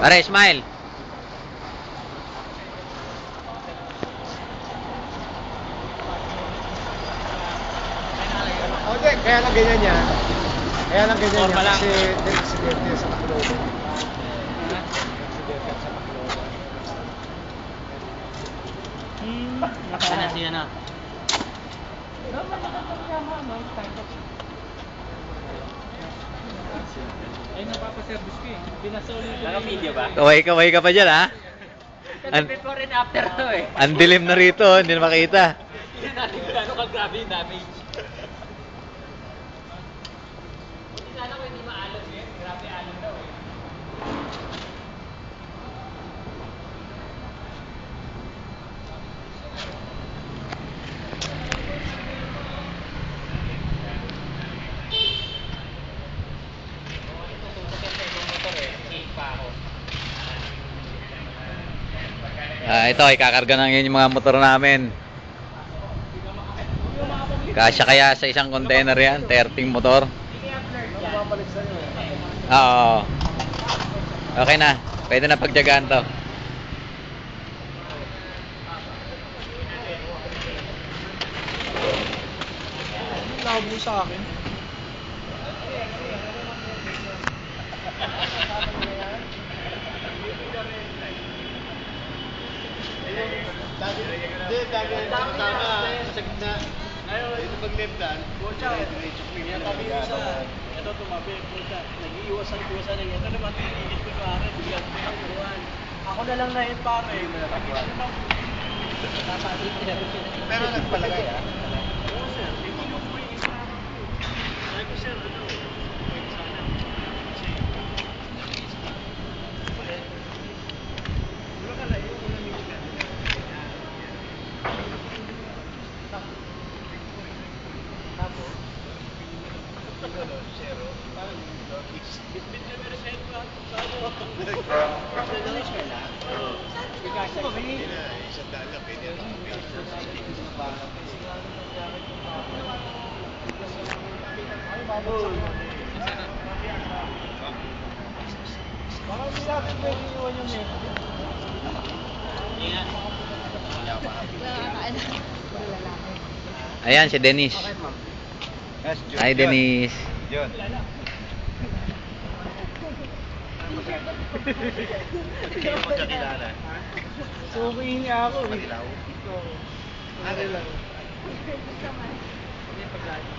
Pare, smile. O, hindi, kaya lang ganyan niya. Kaya lang ganyan niya kasi may aksidente sa Tacloban. Aksidente sa Tacloban. Hmm, nakaano siya na. Ay, napapaservice ko eh. Pinasoli ko. Naka-video ba? Kaway-kaway ka pa dyan, ha? An- before and after to eh. ang dilim na rito, hindi na makita. Hindi natin gaano ka-grabe yung damage. Sana ko hindi maalog eh. Grabe alog daw eh. Ah, ito, ikakarga na ngayon yung mga motor namin. Kasya kaya sa isang container yan, 13 motor. Oo. Okay na, pwede na pagjagaan to. Mo sa akin. Hindi, dami sama sa gitna. Dito pag left hand, diretso clear. Tabi ko sa, ito tumabi, puta. Nag-iiwasan ko sa nang ito naman, tinigit ko sa akin, bigyan ko ng kuruan. Ako na lang na yun pare. Pero nagpalagay ah. Oo sir, hindi mo po yung isa. Sabi ko sir, ano, wait sana. Kasi, wala ka lang, yung unang minute Tapos, zero, parang bitbit na meron sa ito lahat. Sa ano? Sa dalis ka na? Oo. Bigasa ka. Isang daan lang, pwede na. Parang hindi natin pwede iwan yung net. Ayan, si Dennis. Hi, Dennis. Yun. Hindi mo kakilala. Suki niya ako. Eh. Manilaw? Ikaw. Manilaw. Gusto man. Hindi pag-aaral.